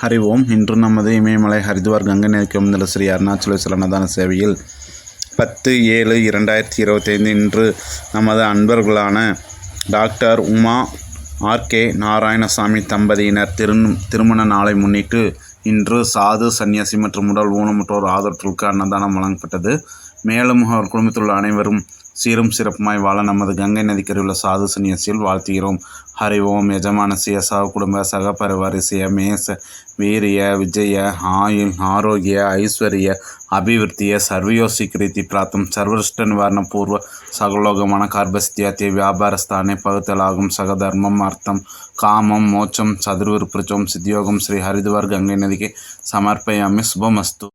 ஹரி ஓம் இன்று நமது இமயமலை ஹரித்வார் கங்கை நதிக்கு வந்துள்ள ஸ்ரீ அருணாச்சலேஸ்வரர் அன்னதான சேவையில் பத்து ஏழு இரண்டாயிரத்தி இருபத்தைந்து இன்று நமது அன்பர்களான doctor Uma R K Narayanasamy தம்பதியினர் திரு திருமண நாளை முன்னிட்டு இன்று சாது சன்னியாசி மற்றும் உடல் ஊனமுற்றோர் ஆதரவுக்கு அன்னதானம் வழங்கப்பட்டது. மேலும் அவர் குடும்பத்தில் உள்ள அனைவரும் சீரும் சிறப்புமாய் வாழ நமது கங்கை நதிக்கரையுள்ள சாது சன்னியாசியில் வாழ்த்துகிறோம். ஹரி ஓம் எஜமான சியசா குடும்ப சகபரவரிசைய மேச வீரிய விஜய ஆயுள் ஆரோக்கிய ஐஸ்வர்ய அபிவிருத்திய சர்வயோசிகிருதி பிராத்தம் சர்வருஷ்ட நிவாரண பூர்வ சகலோகமான கார்பஸ்தியாத்திய வியாபாரஸ்தானே பகுத்தலாகும் சகதர்மம் அர்த்தம் காமம் மோட்சம் சதுர்விருப்பிரச்சம் சித்தியோகம் ஸ்ரீ ஹரிதுவார் கங்கை நதிக்கு சமர்ப்பயாமி சுபமஸ்து.